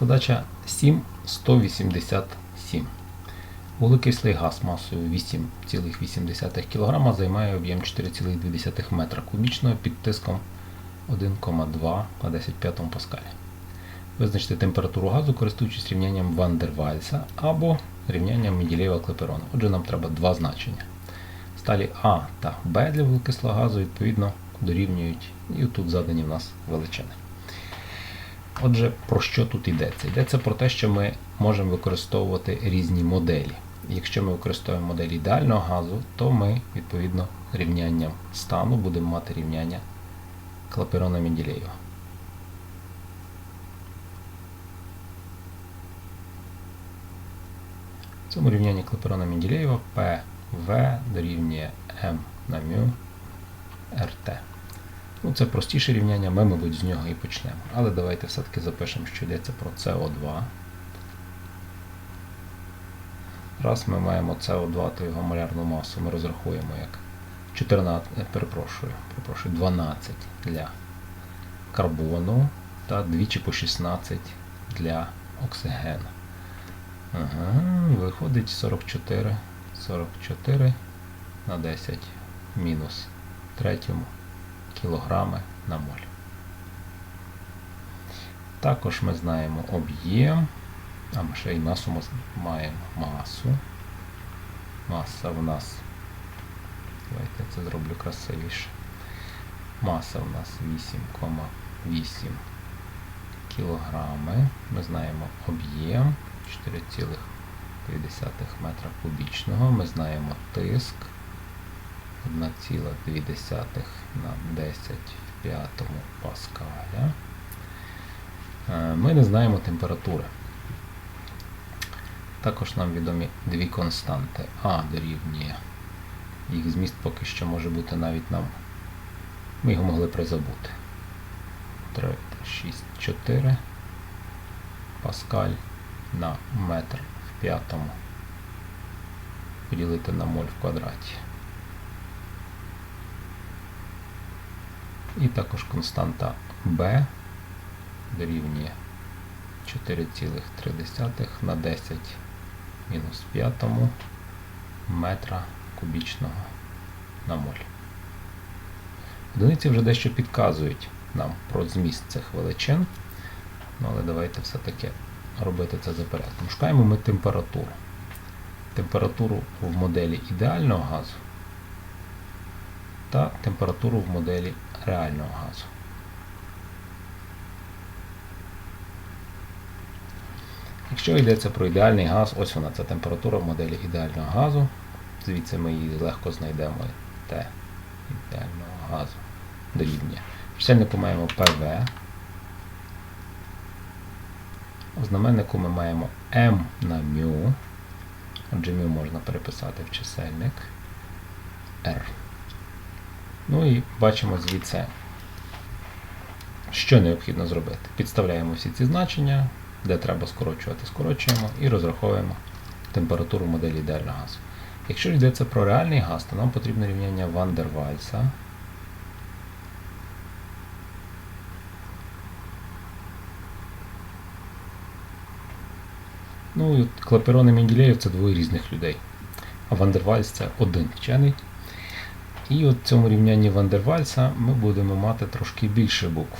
Задача 7187. Вуглекислий газ масою 8,8 кг займає об'єм 4,2 метра кубічного під тиском 1,2 на 10 п'ятому паскалі. Визначте температуру газу, користуючись рівнянням Ван дер Вальса або рівнянням Менделєєва клеперона. Отже, нам треба два значення. Сталі А та Б для вуглекислого газу відповідно дорівнюють, і тут задані в нас величини. Отже, про що тут йдеться? Йдеться про те, що ми можемо використовувати різні моделі. Якщо ми використовуємо модель ідеального газу, то ми, відповідно, рівнянням стану будемо мати рівняння Клаперона Менделєєва. В цьому рівнянні Клаперона Менделєєва PV дорівнює M на μ RT. Ну, це простіше рівняння, ми, мабуть, з нього і почнемо. Але давайте все-таки запишемо, що йдеться про СО2. Раз ми маємо СО2, то його малярну масу ми розрахуємо як 14, е, перепрошую, перепрошую, 12 для карбону та двічі по 16 для оксигену. Ага, виходить 44, 44 на 10 мінус третьому кілограми на моль. Також ми знаємо об'єм, а ми ще й масу маємо масу. Маса в нас, давайте я це зроблю красивіше. Маса в нас 8,8 кілограми. Ми знаємо об'єм 4,2 метра кубічного. Ми знаємо тиск 1,2 на 10 в п'ятому паскаля. Е, Ми не знаємо температури. Також нам відомі дві константи. А дорівнює. Їх зміст поки що може бути навіть нам. Ми його могли призабути. 3, 6, 4 паскаль на метр в п'ятому. Поділити на моль в квадраті. І також константа B дорівнює 4,3 на 10 мінус 5 метра кубічного на моль. Одиниці вже дещо підказують нам про зміст цих величин. Ну, але давайте все-таки робити це за порядком. Шукаємо ми температуру. Температуру в моделі ідеального газу та температуру в моделі реального газу. Якщо йдеться про ідеальний газ, ось вона це температура в моделі ідеального газу. Звідси ми її легко знайдемо Т ідеального газу дорівнює. Чисельнику маємо ПВ. У знаменнику ми маємо М на μ. Отже, μ можна переписати в чисельник R. Ну і бачимо звідси, що необхідно зробити. Підставляємо всі ці значення, де треба скорочувати, скорочуємо і розраховуємо температуру моделі ідеального газу. Якщо йдеться про реальний газ, то нам потрібно рівняння Ван дер Вальса. Ну Клаперон і Менделєєв це двоє різних людей. А Ван дер Вальс це один вчений. І от в цьому рівнянні Ван дер Вальса ми будемо мати трошки більше букв.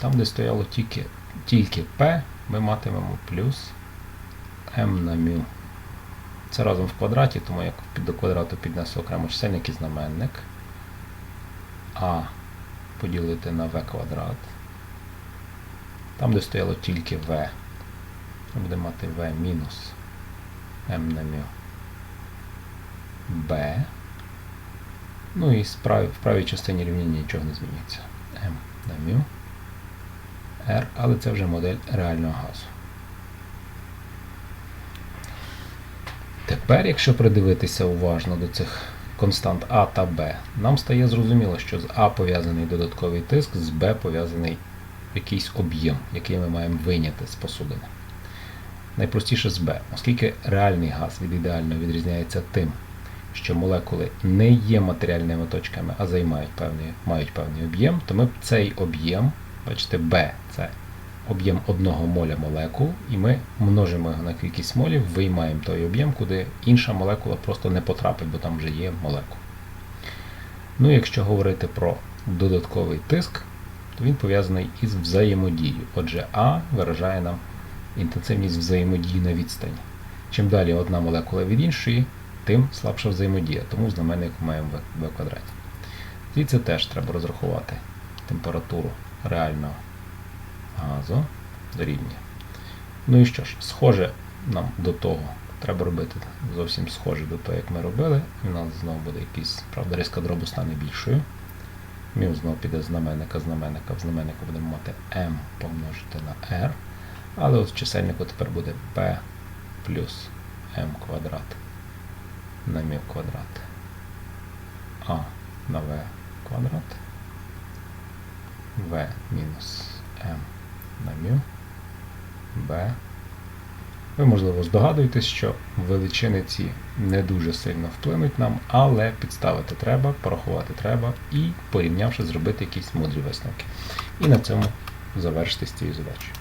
Там, де стояло тільки, тільки P, ми матимемо плюс m на μ. Це разом в квадраті, тому як до квадрату піднесу окремо чисельник і знаменник. А поділити на v квадрат. Там, де стояло тільки v, ми будемо мати v мінус m на μ b. Ну і в правій частині рівняння нічого не змінюється. m на μ R, але це вже модель реального газу. Тепер, якщо придивитися уважно до цих констант А та Б, нам стає зрозуміло, що з А пов'язаний додатковий тиск, з Б пов'язаний якийсь об'єм, який ми маємо виняти з посудини. Найпростіше з Б, оскільки реальний газ від ідеального відрізняється тим, що молекули не є матеріальними точками, а займають певний, мають певний об'єм, то ми цей об'єм, бачите, B це об'єм одного моля молекул, і ми множимо його на кількість молів, виймаємо той об'єм, куди інша молекула просто не потрапить, бо там вже є молекула. Ну, якщо говорити про додатковий тиск, то він пов'язаний із взаємодією. Отже, А виражає нам інтенсивність взаємодії на відстані. Чим далі одна молекула від іншої, тим слабша взаємодія, тому знаменник маємо в в квадраті. Звідси теж треба розрахувати температуру реального газу дорівнює. Ну і що ж, схоже нам до того, треба робити зовсім схоже до того, як ми робили. І у нас знову буде якийсь, правда, риска дробу стане більшою. Мінус знову піде знаменника, знаменника, в знаменнику будемо мати m помножити на r. Але от в чисельнику тепер буде p плюс m квадрат на μ квадрат. А на v квадрат. v мінус m на μ. b. Ви, можливо, здогадуєтесь, що величини ці не дуже сильно вплинуть нам, але підставити треба, порахувати треба і, порівнявши, зробити якісь мудрі висновки. І на цьому завершити з цією задачею.